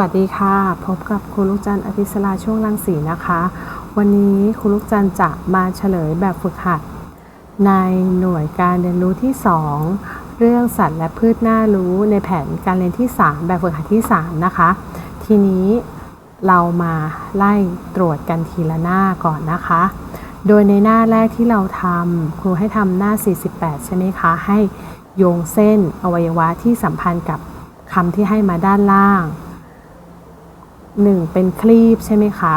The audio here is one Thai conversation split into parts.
วัสดีค่ะ พบกับครูลูกจันทร์อภิสราช่วงรังสีนะคะ วันนี้ครูลูกจันทร์จะมาเฉลยแบบฝึกหัด ในหน่วยการเรียนรู้ที่ 2 เรื่องสัตว์และพืชน่ารู้ในแผนการเรียนที่ 3 แบบฝึกหัดที่ 3 นะคะ ทีนี้เรามาไล่ตรวจกันทีละหน้าก่อนนะคะ โดยในหน้าแรกที่เราทำครูให้ทำหน้า 48 ใช่ไหมคะ ให้โยงเส้นอวัยวะที่สัมพันธ์กับคำที่ให้มาด้านล่าง 1 เป็นคลีบใช่ไหมคะ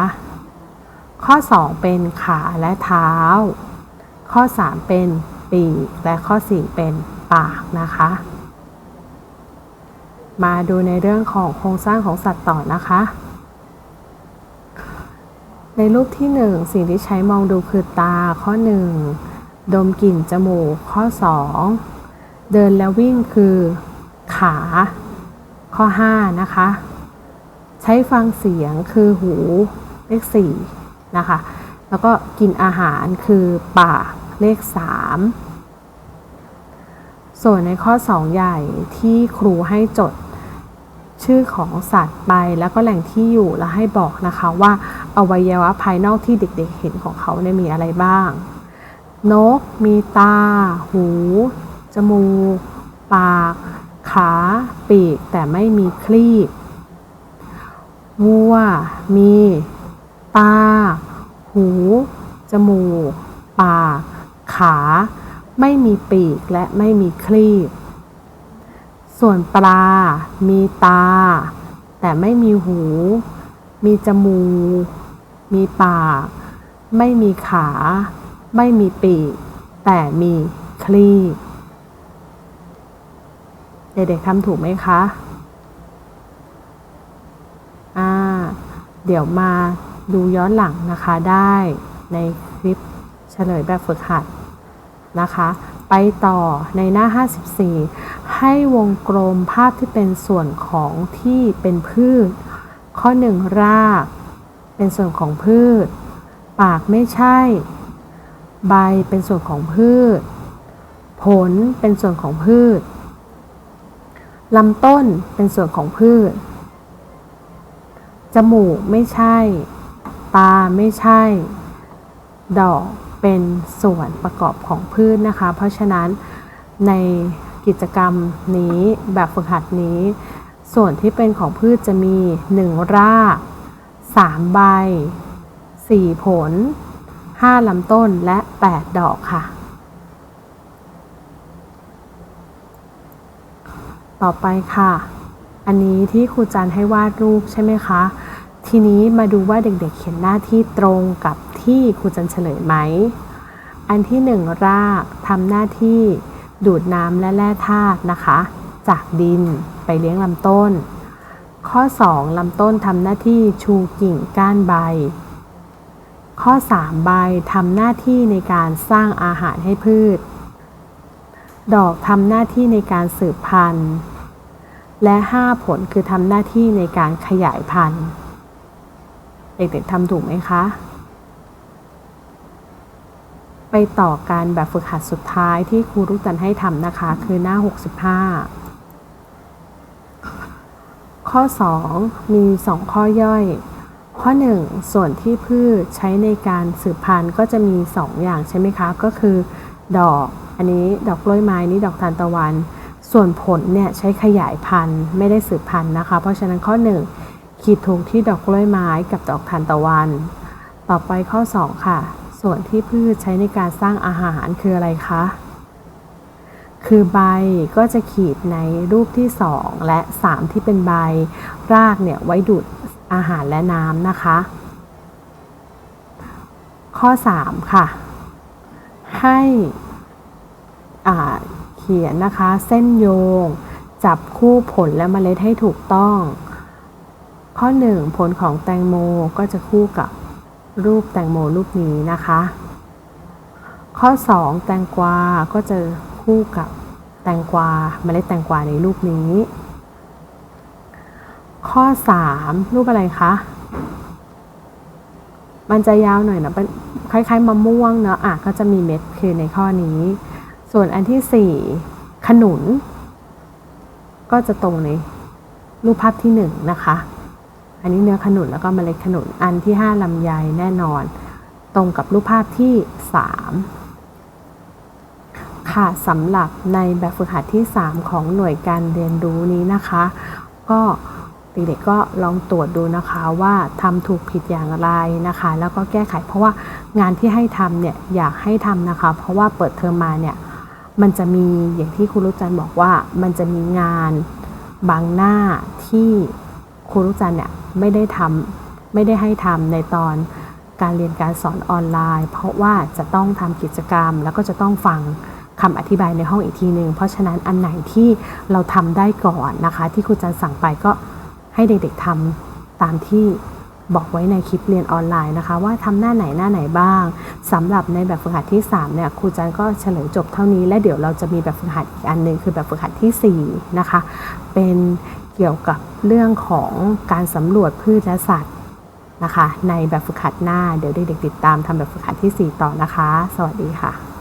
ข้อ 2 เป็นขาและเท้า ข้อ 3 เป็นปีก และข้อ 4 เป็นปากนะคะ มาดูในเรื่องของโครงสร้างของสัตว์ต่อนะคะ ในรูปที่ 1 สิ่งที่ใช้มองดูคือตาข้อ 1 ดมกลิ่นจมูกข้อ 2 เดินแล้ววิ่งคือขา ข้อ 5 นะคะ ใช้ฟังเสียงคือหูเลข4นะคะ แล้วก็กินอาหารคือปากเลข3ส่วนในข้อ 2 ใหญ่ที่ครูให้จดชื่อของสัตว์ไปแล้วก็แหล่งที่อยู่แล้วให้บอกนะคะว่าอวัยวะภายนอกที่เด็กๆเห็นของเขาเนี่ยมีอะไรบ้าง นกมีตา หู จมูก ปาก ขา ปีก แต่ไม่มีคลีบ วัว มี ตา หู จมูก ปาก ขา ไม่มีปีกและไม่มีคลีบ ส่วนปลา มีตา แต่ไม่มีหู มีจมูก มีปาก ไม่มีขา ไม่มีปีก แต่มีคลีบ เด็กๆทำถูกไหมคะ อ่า เดี๋ยวมาดูย้อนหลังนะคะได้ในคลิปเฉลยแบบฝึกหัดนะคะ ไปต่อในหน้า 54 ให้วงกลมภาพที่เป็นส่วนของที่เป็นพืช ข้อ 1 ราก เป็นส่วนของพืช ปากไม่ใช่ ใบเป็นส่วนของพืช ผลเป็นส่วนของพืชลำต้นเป็นส่วนของพืช จมูกไม่ใช่ ตาไม่ใช่ ดอกเป็นส่วนประกอบของพืชนะคะ เพราะฉะนั้นในกิจกรรมนี้แบบฝึกหัดนี้ ส่วนที่เป็นของพืชจะมี 1 ราก 3 ใบ 4 ผล 5 ลำต้นและ 8 ดอกค่ะ ต่อไปค่ะ อันนี้ที่ครูจันให้วาดรูปใช่ไหมคะ ทีนี้มาดูว่าเด็กๆเขียนหน้าที่ตรงกับที่ครูจันเฉลยไหม อันที่หนึ่งรากทำหน้าที่ดูดน้ำและแร่ธาตุนะคะ จากดินไปเลี้ยงลำต้น ข้อ 2 ลำต้นทำหน้าที่ชูกิ่งก้านใบ ข้อ 3 ใบทำหน้าที่ในการสร้างอาหารให้พืช ดอกทำหน้าที่ในการสืบพันธุ์ และ 5 ผลคือทำหน้าที่ในการขยายพันธุ์ เด็กๆทำถูกไหมคะ ไปต่อการแบบฝึกหัดสุดท้ายที่ครูรุกจันให้ทำนะคะ คือหน้า 65 ข้อ 2 มี 2 ข้อย่อย ข้อ 1 ส่วนที่พืชใช้ในการสืบพันธุ์ก็จะมี 2 อย่างใช่ไหมคะ ก็คือ ดอก อันนี้ดอกกล้วยไม้นี่ดอกทานตะวัน ส่วนผลเนี่ยใช้ขยายพันธุ์ไม่ได้สืบพันธุ์นะคะ เพราะฉะนั้นข้อ 1 ขีดถูกที่ดอกกล้วยไม้กับดอกทานตะวัน ต่อไปข้อ 2 ค่ะ ส่วนที่พืชใช้ในการสร้างอาหารคืออะไรคะ คือใบก็จะขีดในรูปที่ 2 และ 3 ที่เป็นใบ รากเนี่ยไว้ดูดอาหารและน้ำนะคะ ข้อ 3 ค่ะ ให้เขียนนะคะ เส้นโยง จับคู่ผลและเมล็ดให้ถูกต้อง ข้อ 1 ผลของแตงโมก็จะคู่กับรูปแตงโมรูปนี้นะคะ ข้อ 2 แตงกวา ก็จะคู่กับแตงกวาเมล็ดแตงกวาในรูปนี้ ข้อ 3 รูปอะไรคะมันจะยาวหน่อยนะเป็นคล้ายๆมะม่วงเนาะอะก็จะมีเม็ดคือในข้อนี้ ส่วนอันที่ 4 ขนุน ก็จะตรงในรูปภาพที่ 1 นะคะ อันนี้เนื้อขนุนแล้วก็เมล็ดขนุนอันที่ 5ลำไยแน่นอน ตรงกับรูปภาพที่ 3 ค่ะสำหรับในแบบฝึกหัดที่ 3 ของหน่วยการเรียนรู้นี้นะคะ ก็เด็กๆก็ลองตรวจดูนะคะว่าทำถูกผิดอย่างไรนะคะ แล้วก็แก้ไขเพราะว่างานที่ให้ทำเนี่ยอยากให้ทำนะคะ เพราะว่าเปิดเทอมมาเนี่ย มันจะมีอย่างที่ครูรุจันบอกว่ามันจะมีงานบางหน้าที่ครูรุจันเนี่ยไม่ได้ทำไม่ได้ให้ทำในตอนการเรียนการสอนออนไลน์ เพราะว่าจะต้องทำกิจกรรม แล้วก็จะต้องฟังคำอธิบายในห้องอีกทีหนึ่งเพราะฉะนั้นอันไหนที่เราทำได้ก่อนนะคะ ที่ครูจันสั่งไปก็ให้เด็กๆทำตามที่ บอกไว้ในคลิปเรียนออนไลน์นะคะ ว่าทำหน้าไหนหน้าไหนบ้างสำหรับในแบบฝึกหัดที่3เนี่ยครูจันก็เฉลยจบเท่านี้ และเดี๋ยวเราจะมีแบบฝึกหัดอีกอันหนึ่งคือแบบฝึกหัดที่4นะคะเป็นเกี่ยวกับเรื่องของการสำรวจพืชและสัตว์นะคะ ในแบบฝึกหัดหน้าเดี๋ยวเด็กๆติดตามทำแบบฝึกหัดที่ 4 ต่อนะคะ สวัสดีค่ะ